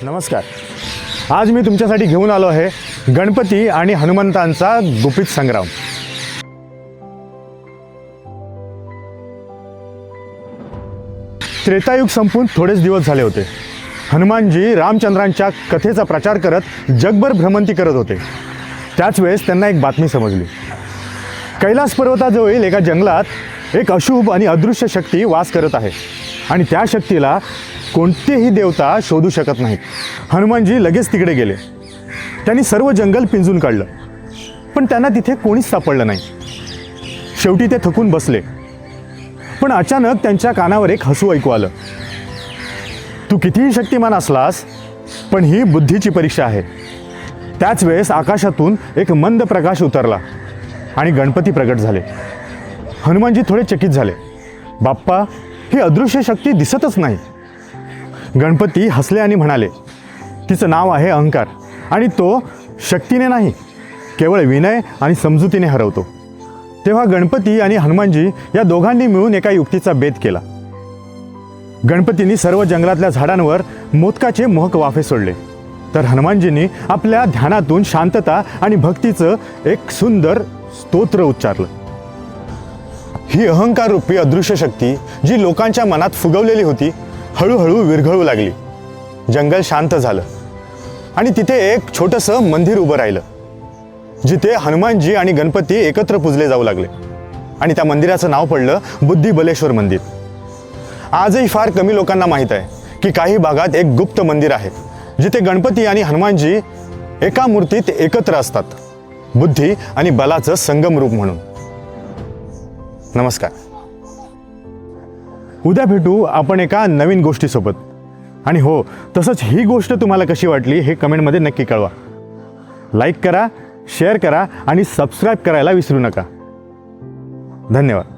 नमस्कार. आज मी तुमच्यासाठी घेऊन आलो आहे गणपती आणि हनुमंतांचा गुपित संग्राम. त्रेतायुग संपून थोडेच दिवस झाले होते. हनुमानजी रामचंद्रांच्या कथेचा प्रचार करत जगभर भ्रमंती करत होते. त्याच वेळेस त्यांना एक बातमी समजली. कैलास पर्वताजवळील एका जंगलात एक अशुभ आणि अदृश्य शक्ती वास करत आहे. आणि त्या शक्तीला कोणतेही देवता शोधू शकत नाहीत. हनुमानजी लगेच तिकडे गेले. त्यांनी सर्व जंगल पिंजून काढलं. पण त्यांना तिथे कोणीच सापडलं नाही. शेवटी ते थकून बसले. पण अचानक त्यांच्या कानावर एक हसू ऐकू आलं. तू कितीही शक्तिमान असलास पण ही बुद्धीची परीक्षा आहे. त्याच वेळेस आकाशातून एक मंद प्रकाश उतरला आणि गणपती प्रगट झाले. हनुमानजी थोडे चकित झाले. बाप्पा ही अदृश्य शक्ती दिसतच नाही. गणपती हसले आणि म्हणाले तिचं नाव आहे अहंकार आणि तो शक्तीने नाही केवळ विनय आणि समजुतीने हरवतो. तेव्हा गणपती आणि हनुमानजी या दोघांनी मिळून एका युक्तीचा बेत केला. गणपतींनी सर्व जंगलातल्या झाडांवर मोदकाचे मोहक वाफे सोडले. तर हनुमानजींनी आपल्या ध्यानातून शांतता आणि भक्तीचं एक सुंदर स्तोत्र उच्चारलं. ही अहंकार रूपी अदृश्य शक्ती जी लोकांच्या मनात फुगवलेली होती हळूहळू विरघळू लागली. जंगल शांत झालं. आणि तिथे एक छोटंसं मंदिर उभं राहिलं. जिथे हनुमानजी आणि गणपती एकत्र पूजले जाऊ लागले. आणि त्या मंदिराचं नाव पडलं बुद्धिबलेश्वर मंदिर. आजही फार कमी लोकांना माहीत आहे की काही भागात एक गुप्त मंदिर आहे जिथे गणपती आणि हनुमानजी एका मूर्तीत एकत्र असतात. बुद्धी आणि बलाचं संगम रूप म्हणून. नमस्कार. उद्या भेटू आपण एका नवीन गोष्टीसोबत. आणि हो तसंच ही गोष्ट तुम्हाला कशी वाटली हे कमेंटमध्ये नक्की कळवा. लाईक करा शेअर करा आणि सबस्क्राईब करायला विसरू नका. धन्यवाद.